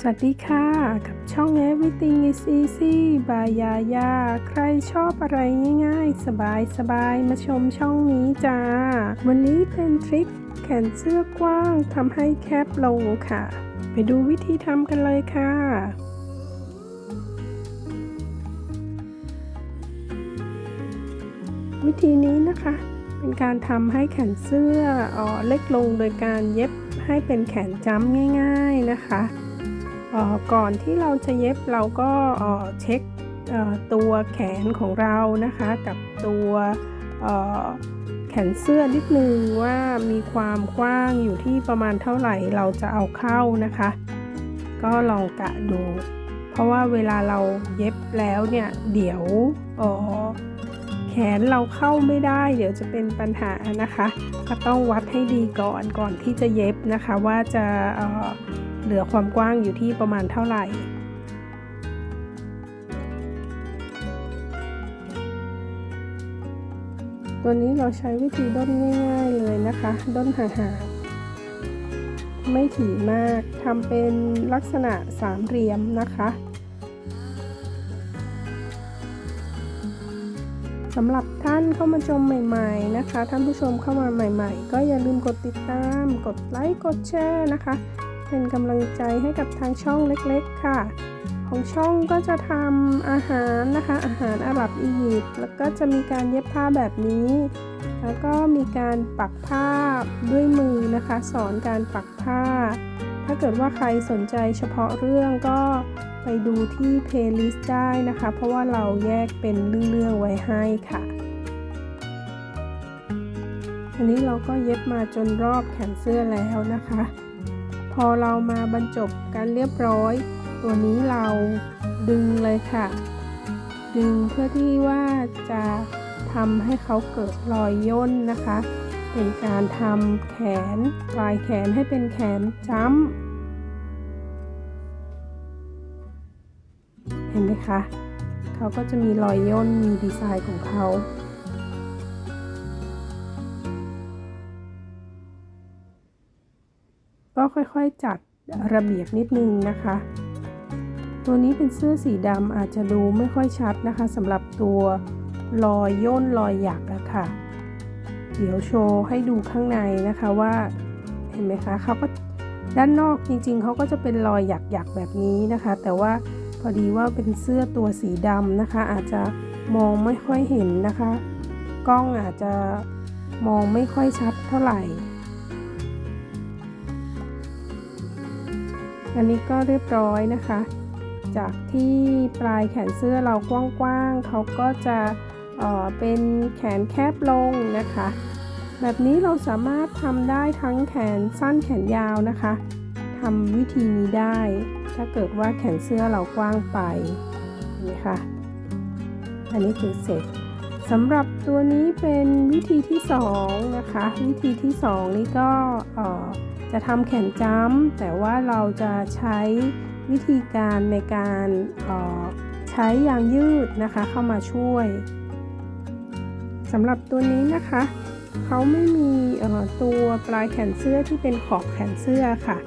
สวัสดีค่ะ กับช่อง Everything is easy by Yaya ใครชอบอะไรง่ายๆ สบายๆมาชมช่องนี้จ้า วันนี้เป็นทริคแขนเสื้อกว้างทำให้แคบลงค่ะ ไปดูวิธีทำกันเลยค่ะวิธีนี้นะคะ เป็นการทำให้แขนเสื้อออเล็กลงโดยการเย็บให้เป็นแขนจ้ำง่าย ๆนะคะ ก่อนที่เราจะเย็บเราก็เช็คตัวแขนของเรานะคะกับตัวแขนเสื้อนิดนึงว่ามีความกว้างอยู่ที่ประมาณเท่าไหร่เราจะเอาเข้านะคะ ก็ลองกะดู เพราะว่าเวลาเราเย็บแล้วเนี่ยเดี๋ยวแขนเราเข้าไม่ได้ เดี๋ยวจะเป็นปัญหานะคะ ก็ต้องวัดให้ดีก่อนก่อนที่จะเย็บนะคะว่าจะ เหลือความกว้างอยู่ที่ประมาณเท่าไหร่ ตัวนี้เราใช้วิธีด้นง่ายๆเลยนะคะด้นห่างๆไม่ถี่มากทำเป็นลักษณะสามเหลี่ยมนะคะสำหรับท่านเข้ามาชมใหม่ ๆ นะคะ ท่านผู้ชมเข้ามาใหม่ ๆ ก็อย่าลืมกดติดตาม กดไลค์ กดแชร์นะคะ เป็นกำลังใจให้กับทางช่องเล็กๆค่ะ ของช่องก็จะทำอาหารนะคะ อาหารอาหรับอียิปต์แล้วก็จะมีการเย็บผ้าแบบนี้ แล้วก็มีการปักผ้าด้วยมือนะคะ สอนการปักผ้า ถ้าเกิดว่าใครสนใจเฉพาะเรื่องก็ไปดูที่เพลย์ลิสต์ได้นะคะ เพราะว่าเราแยกเป็นเรื่องๆไว้ให้ค่ะอันนี้เราก็เย็บมาจนรอบแขนเสื้อแล้วนะคะ พอเรามาบรรจบกันเรียบร้อย ตัวนี้เราดึงเลยค่ะ ดึงเพื่อที่ว่าจะทำให้เขาเกิดรอยย่นนะคะ เป็นการทำแขนปลายแขนให้เป็นแขนจ้ำเห็นไหมคะ เขาก็จะมีรอยย่นมีดีไซน์ของเขา ก็ค่อยๆจัดระเบียบนิดนึงนะคะ ตัวนี้เป็นเสื้อสีดำอาจจะดูไม่ค่อยชัดนะคะสำหรับตัวรอยย่นรอยหยักอะค่ะ เดี๋ยวโชว์ให้ดูข้างในนะคะว่า เห็นไหมคะเขาก็ด้านนอกจริงๆ เขาก็จะเป็นรอยหยักๆแบบนี้นะคะ แต่ว่าพอดีว่าเป็นเสื้อตัวสีดำนะคะ อาจจะมองไม่ค่อยเห็นนะคะ กล้องอาจจะมองไม่ค่อยชัดเท่าไหร่ อันนี้ก็เรียบร้อยนะคะ จากที่ปลายแขนเสื้อเรากว้างๆเขาก็จะเเป็นแขนแคบลงนะคะ แบบนี้เราสามารถทำได้ทั้งแขนสั้นแขนยาวนะคะทำวิธีนี้ได้ ถ้าเกิดว่าแขนเสื้อเรากว้างไปเห็นไหมคะอันนี้คือเสร็จสำหรับตัวนี้เป็นวิธีที่2นะคะ วิธีที่ 2 นี้ก็ จะทำแขนจ้ำแต่ว่าเราจะใช้วิธีการในการใช้ยางยืดนะคะเข้ามาช่วยสำหรับตัวนี้นะคะเขาไม่มีตัวปลายแขนเสื้อที่เป็นขอบแขนเสื้อค่ะ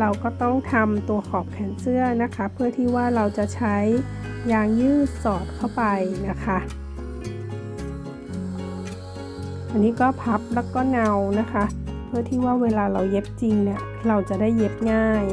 เราก็ต้องทำตัวขอบแขนเสื้อนะคะ เพื่อที่ว่าเราจะใช้ยางยืดสอดเข้าไปนะคะ อันนี้ก็พับแล้วก็เนานะคะ พื่อที่ว่าเวลาเราเย็บจริงเนี่ยเราจะได้เย็บง่าย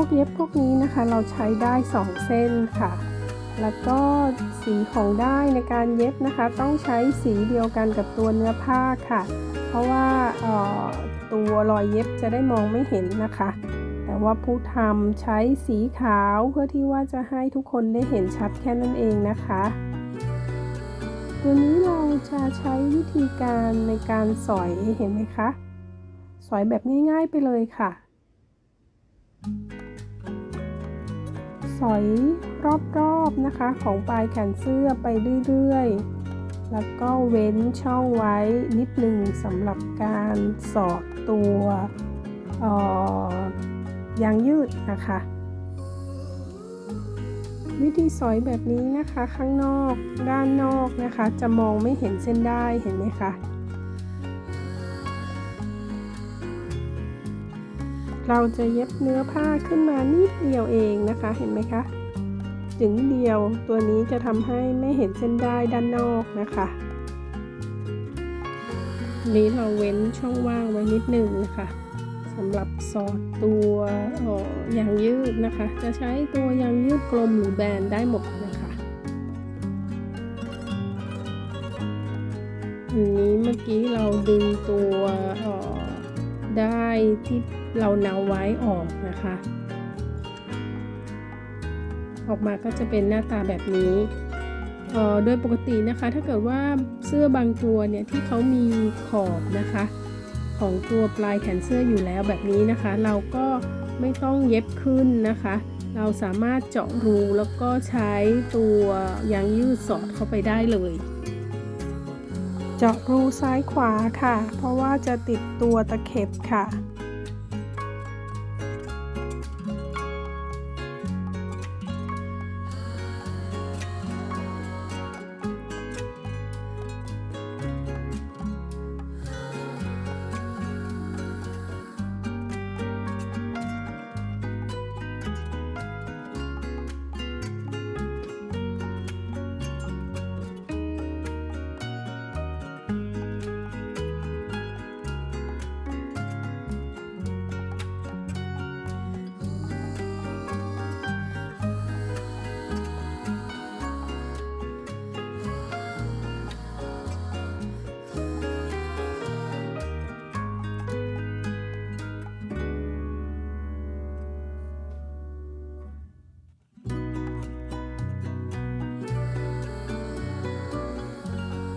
วกเย็บพวกนี้นะคะ เราใช้ได้ 2 เส้นค่ะ แล้วก็สีของได้ในการเย็บนะคะ ต้องใช้สีเดียวกันกับตัวเนื้อผ้าค่ะ เพราะว่าตัวรอยเย็บจะได้มองไม่เห็นนะคะ แต่ว่าผู้ทำใช้สีขาวเพื่อที่ว่าจะให้ทุกคนได้เห็นชัดแค่นั้นเองนะคะตัวนี้เราจะใช้วิธีการในการสอยเห็นไหมคะ สอยแบบง่ายๆไปเลยค่ะ สอยรอบๆนะคะของปลายแขนเสื้อไปเรื่อยๆ แล้วก็เว้นช่องไว้นิดหนึ่งสำหรับการสอดตัวเอ่อยางยืดนะคะ วิธีสอยแบบนี้นะคะข้างนอกด้านนอกนะคะ จะมองไม่เห็นเส้นได้เห็นไหมคะ เราจะเย็บเนื้อผ้าขึ้นมานิดเดียวเองนะคะ เห็นไหมคะจึงเดียวตัวนี้จะทำให้ไม่เห็นเส้นได้ด้านนอกนะคะ นี้เราเว้นช่องว่างไว้นิดหนึ่งนะคะสำหรับสอดตัวออยางยืดนะคะ จะใช้ตัวยางยืดกลมหรือแบนได้หมดนะคะอันนี้เมื่อกี้เราดึงตัวออได้ที่เราเนาไว้ออกนะคะ ออกมาก็จะเป็นหน้าตาแบบนี้โดยปกตินะคะ ถ้าเกิดว่าเสื้อบางตัวเนี่ยที่เขามีขอบนะคะ ของตัวปลายแขนเสื้ออยู่แล้วแบบนี้นะคะ เราก็ไม่ต้องเย็บขึ้นนะคะ เราสามารถเจาะรูแล้วก็ใช้ตัวยางยืดสอดเข้าไปได้เลย เจาะรูซ้ายขวาค่ะ เพราะว่าจะติดตัวตะเข็บค่ะ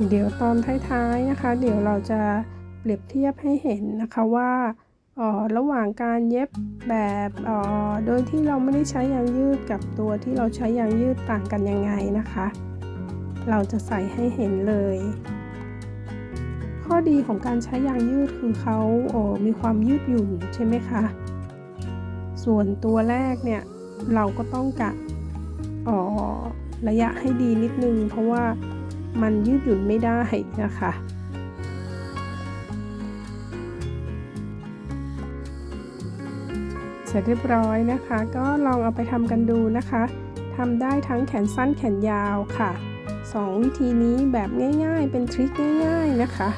เดี๋ยวตอนท้ายๆนะคะ เดี๋ยวเราจะเปรียบเทียบให้เห็นนะคะว่าออระหว่างการเย็บแบบออโดยที่เราไม่ได้ใช้ยางยืดกับตัวที่เราใช้ยางยืดต่างกันยังไงนะคะ เราจะใส่ให้เห็นเลย ข้อดีของการใช้ยางยืดคือเขาโอ้มีความยืดหยุ่นใช่ไหมคะส่วนตัวแรกเนี่ยเราก็ต้องกะอ๋อระยะให้ดีนิดนึง เพราะว่า มันยืดหยุ่นไม่ได้นะคะ เสร็จเรียบร้อยนะคะ ก็ลองเอาไปทำกันดูนะคะทำได้ทั้งแขนสั้นแขนยาวค่ะ 2 วิธีนี้แบบง่ายๆ เป็นทริคง่าย ๆนะคะ